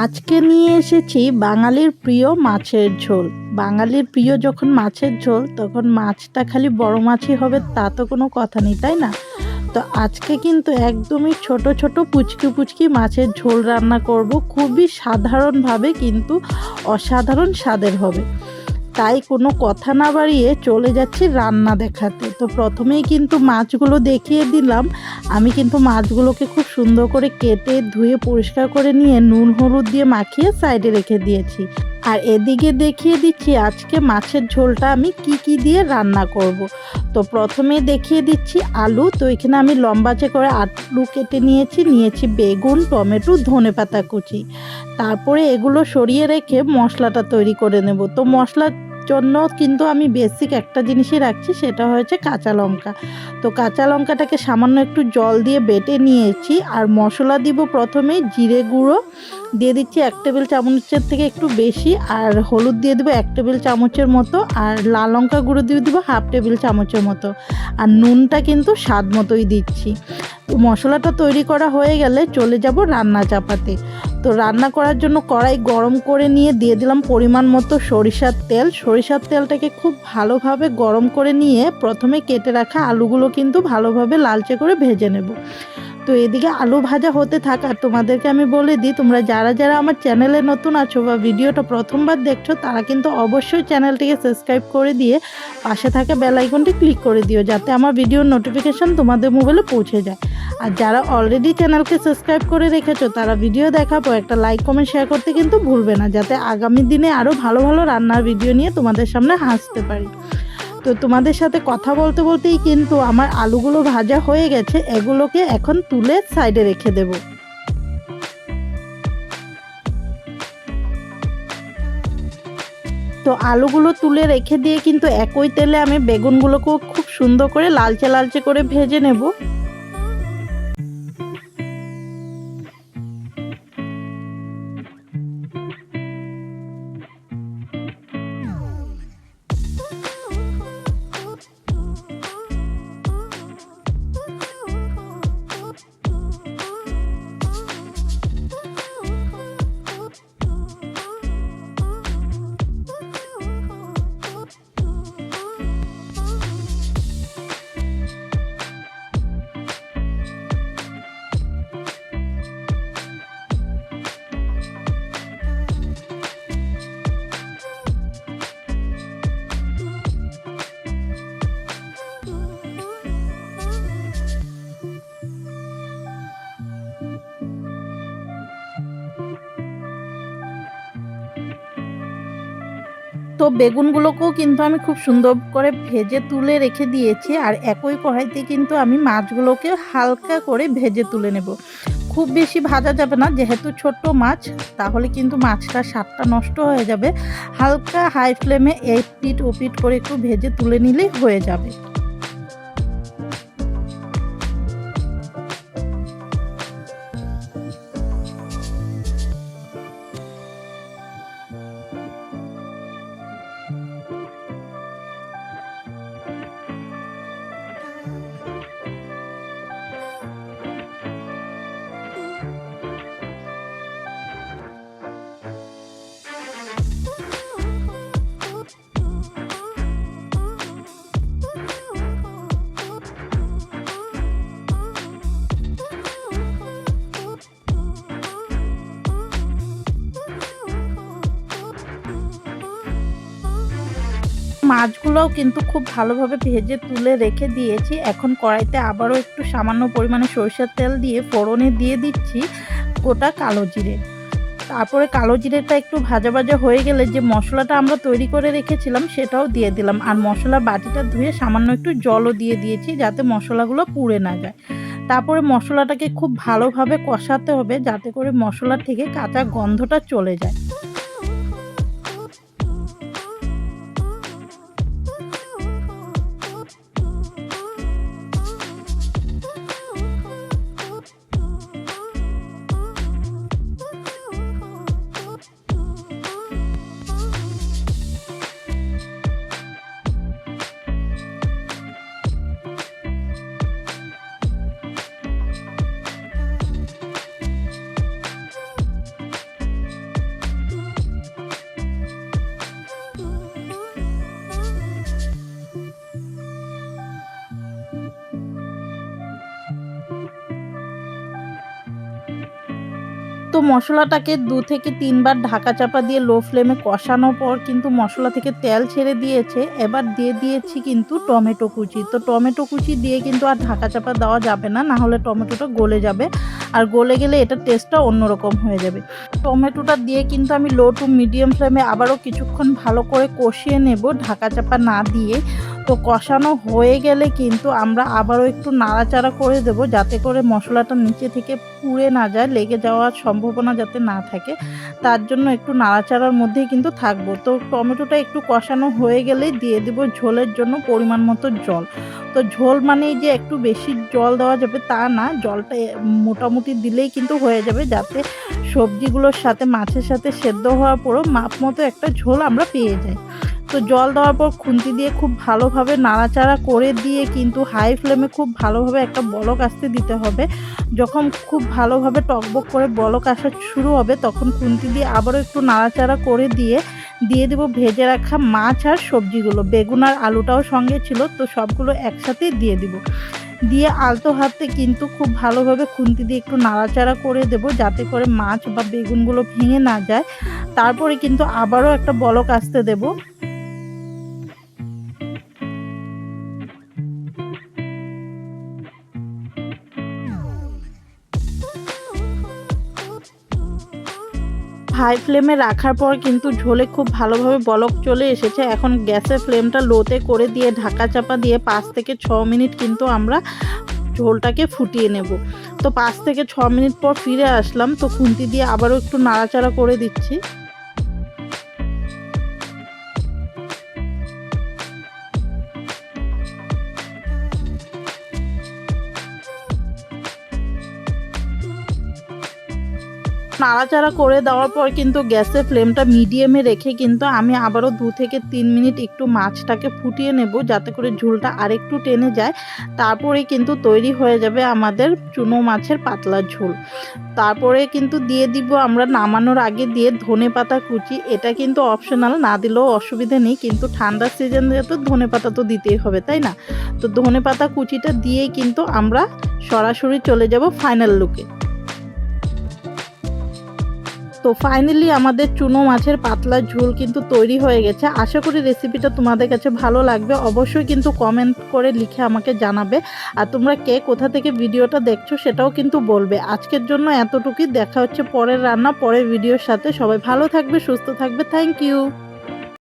আজকে নিয়ে এসেছি বাঙালির প্রিয় মাছের ঝোল। বাঙালির প্রিয় যখন মাছের ঝোল, তখন মাছটা খালি বড় মাছই হবে, তা তো কোনো কথা নেই, তাই না? তো আজকে কিন্তু একদমই ছোট ছোট পুচকি পুচকি মাছের ঝোল রান্না করব। খুবই সাধারণভাবে কিন্তু অসাধারণ স্বাদের হবে। তাই কোনো কথা না বাড়িয়ে চলে যাচ্ছি রান্না দেখাতে। তো প্রথমেই কিন্তু মাছগুলো দেখিয়ে দিলাম। আমি কিন্তু মাছগুলোকে খুব সুন্দর করে কেটে, ধুয়ে, পরিষ্কার করে নিয়ে নুন, হলুদ দিয়ে মাখিয়ে সাইডে রেখে দিয়েছি। আর এদিকে দেখিয়ে দিচ্ছি আজকে মাছের ঝোলটা আমি কি কি দিয়ে রান্না করব। তো প্রথমে দেখিয়ে দিচ্ছি আলু। তো এখানে আমি লম্বাচে করে আলু কেটে নিয়েছি নিয়েছি বেগুন, টমেটো, ধনে পাতা কুচি। তারপরে এগুলো সরিয়ে রেখে মশলাটা তৈরি করে নেব। তো মশলার জন্য কিন্তু আমি বেসিক একটা জিনিসই রাখছি, সেটা হয়েছে কাঁচা লঙ্কা। তো কাঁচা লঙ্কাটাকে সামান্য একটু জল দিয়ে বেটে নিয়েছি, আর মশলা দিব প্রথমে জিরে গুঁড়ো, দিয়ে দিচ্ছি এক টেবিল চামচের থেকে একটু বেশি, আর হলুদ দিয়ে দেবো এক টেবিল চামচের মতো, আর লাল লঙ্কা গুঁড়ো দিয়ে দেবো হাফ টেবিল চামচের মতো। আর নুনটা কিন্তু স্বাদ মতোই দিচ্ছি। মশলাটা তৈরি করা হয়ে গেলে চলে যাব রান্না চাপাতে। তো রান্না করার জন্য কড়াই গরম করে নিয়ে দিয়ে দিলাম পরিমাণ মতো সরিষার তেল। সরিষার তেলটাকে খুব ভালোভাবে গরম করে নিয়ে প্রথমে কেটে রাখা আলুগুলো কিন্তু ভালোভাবে লালচে করে ভেজে নেব। তো এদিকে আলু ভাজা হতে থাক, আর তোমাদেরকে আমি বলে দিই, তোমরা যারা যারা আমার চ্যানেলে নতুন আছো বা ভিডিওটা প্রথমবার দেখছ, তারা কিন্তু অবশ্যই চ্যানেলটিকে সাবস্ক্রাইব করে দিয়ে পাশে থাকা বেল আইকনটি ক্লিক করে দিও, যাতে আমার ভিডিওর নোটিফিকেশান তোমাদের মোবাইলে পৌঁছে যায়। আর যারা অলরেডি চ্যানেলকে সাবস্ক্রাইব করে রেখেছো, তারা ভিডিও দেখাবো, একটা লাইক, কমেন্ট, শেয়ার করতে কিন্তু ভুলবে না, যাতে আগামী দিনে আরও ভালো ভালো রান্নার ভিডিও নিয়ে তোমাদের সামনে হাসতে পারি। তো তোমাদের সাথে কথা বলতে বলতেই কিন্তু আমার আলুগুলো ভাজা হয়ে গেছে, এগুলোকে এখন তুলে সাইডে রেখে দেব। তো আলুগুলো তুলে রেখে দিয়ে কিন্তু একই তেলে আমি বেগুনগুলোকেও খুব সুন্দর করে লালচে লালচে করে ভেজে নেব। তো বেগুনগুলোকেও কিন্তু আমি খুব সুন্দর করে ভেজে তুলে রেখে দিয়েছি আর একই কড়াইতে কিন্তু আমি মাছগুলোকে হালকা করে ভেজে তুলে নেব। খুব বেশি ভাজা যাবে না, যেহেতু ছোট্ট মাছ, তাহলে কিন্তু মাছটা স্বাদটা নষ্ট হয়ে যাবে। হালকা হাই ফ্লেমে এই পিট ও পিট করে একটু ভেজে তুলে নিলেই হয়ে যাবে। মাছগুলোও কিন্তু খুব ভালোভাবে ভেজে তুলে রেখে দিয়েছি। এখন কড়াইতে আবারও একটু সামান্য পরিমাণে সরষের তেল দিয়ে ফোড়নে দিয়ে দিচ্ছি গোটা কালো জিরে। তারপরে কালো জিরেটা একটু ভাজা ভাজা হয়ে গেলে যে মশলাটা আমরা তৈরি করে রেখেছিলাম সেটাও দিয়ে দিলাম। আর মশলা বাটিটা ধুয়ে সামান্য একটু জলও দিয়ে দিয়েছি যাতে মশলাগুলো পুড়ে না যায়। তারপরে মশলাটাকে খুব ভালোভাবে কষাতে হবে যাতে করে মশলা থেকে কাঁচা গন্ধটা চলে যায়। মশলাটাকে দু থেকে তিনবার ঢাকা চাপা দিয়ে লো ফ্লেমে কষানোর পর কিন্তু মশলা থেকে তেল ছেড়ে দিয়েছে। এবার দিয়ে দিয়েছি কিন্তু টমেটো কুচি। তো টমেটো কুচি দিয়ে কিন্তু আর ঢাকা চাপা দেওয়া যাবে না না হলে টমেটোটা গলে যাবে। আর গলে গেলে এটার টেস্টটা অন্যরকম হয়ে যাবে। টমেটোটা দিয়ে কিন্তু আমি লো টু মিডিয়াম ফ্লেমে আবারও কিছুক্ষণ ভালো করে কষিয়ে নেব, ঢাকা চাপা না দিয়ে। তো কষানো হয়ে গেলে কিন্তু আমরা আবারও একটু নাড়াচাড়া করে দেব, যাতে করে মশলাটা নিচে থেকে পুড়ে না যায়, লেগে যাওয়ার সম্ভাবনা যাতে না থাকে। তার জন্য একটু নাড়াচাড়ার মধ্যেই কিন্তু থাকব। তো টমেটোটা একটু কষানো হয়ে গেলেই দিয়ে দেব ঝোলের জন্য পরিমাণ মতো জল। তো ঝোল মানেই যে একটু বেশি জল দেওয়া যাবে তা না, জলটা মোটামুটি দিলেই কিন্তু হয়ে যাবে যাতে সবজিগুলোর সাথে, মাছের সাথে সেদ্ধ হওয়ার পরও মাপ মতো একটা ঝোল আমরা পেয়ে যাই। তো জল দেওয়ার পর খুন্তি দিয়ে খুব ভালোভাবে নাড়াচাড়া করে দিয়ে কিন্তু হাই ফ্লেমে খুব ভালোভাবে একটা বলক আসতে দিতে হবে। যখন খুব ভালোভাবে টকবক করে বলক আসা শুরু হবে, তখন খুন্তি দিয়ে আবারও একটু নাড়াচাড়া করে দিয়ে দিয়ে দেবো ভেজে রাখা মাছ আর সবজিগুলো। বেগুন আর আলুটাও সঙ্গে ছিল, তো সবগুলো একসাথে দিয়ে দিব। দিয়ে আলতো হাতে কিন্তু খুব ভালোভাবে খুন্তি দিয়ে একটু নাড়াচাড়া করে দেব, যাতে করে মাছ বা বেগুনগুলো ভেঙে না যায়। তারপরে কিন্তু আবারও একটা বলক আসতে দেবো। হাই ফ্লেমে রাখার পর কিন্তু ঝোলে খুব ভালোভাবে বলক চলে এসেছে। এখন গ্যাসের ফ্লেমটা লোতে করে দিয়ে ঢাকা চাপা দিয়ে পাঁচ থেকে ছ মিনিট কিন্তু আমরা ঝোলটাকে ফুটিয়ে নেব। তো পাঁচ থেকে ছ মিনিট পর ফিরে আসলাম। তো খুন্তি দিয়ে আবারও একটু নাড়াচাড়া করে দিচ্ছি। নাড়াচাড়া করে দেওয়ার পর কিন্তু গ্যাসের ফ্লেমটা মিডিয়ামে রেখে কিন্তু আমি আবারও দু থেকে তিন মিনিট একটু মাছটাকে ফুটিয়ে নেব যাতে করে ঝোলটা আরেকটু টেনে যায়। তারপরে কিন্তু তৈরি হয়ে যাবে আমাদের চুনো মাছের পাতলা ঝোল। তারপরে কিন্তু দিয়ে দিব আমরা নামানোর আগে দিয়ে ধনে পাতা কুচি। এটা কিন্তু অপশনাল না দিলেও অসুবিধা নেই, কিন্তু ঠান্ডার সিজন যেহেতু ধনে পাতা তো দিতেই হবে, তাই না? তো ধনে পাতা কুচিটা দিয়েই কিন্তু আমরা সরাসরি চলে যাব ফাইনাল লুকে তো ফাইনালি আমাদের চুনো মাছের পাতলা ঝোল কিন্তু তৈরি হয়ে গেছে। আশা করি রেসিপিটা তোমাদের কাছে ভালো লাগবে। অবশ্যই কিন্তু কমেন্ট করে লিখে আমাকে জানাবে। আর তোমরা কে কোথা থেকে ভিডিওটা দেখছ সেটাও কিন্তু বলবে। আজকের জন্য এতটুকুই। দেখা হচ্ছে পরের রান্না, পরের ভিডিওর সাথে। সবাই ভালো থাকবে, সুস্থ থাকবে। Thank you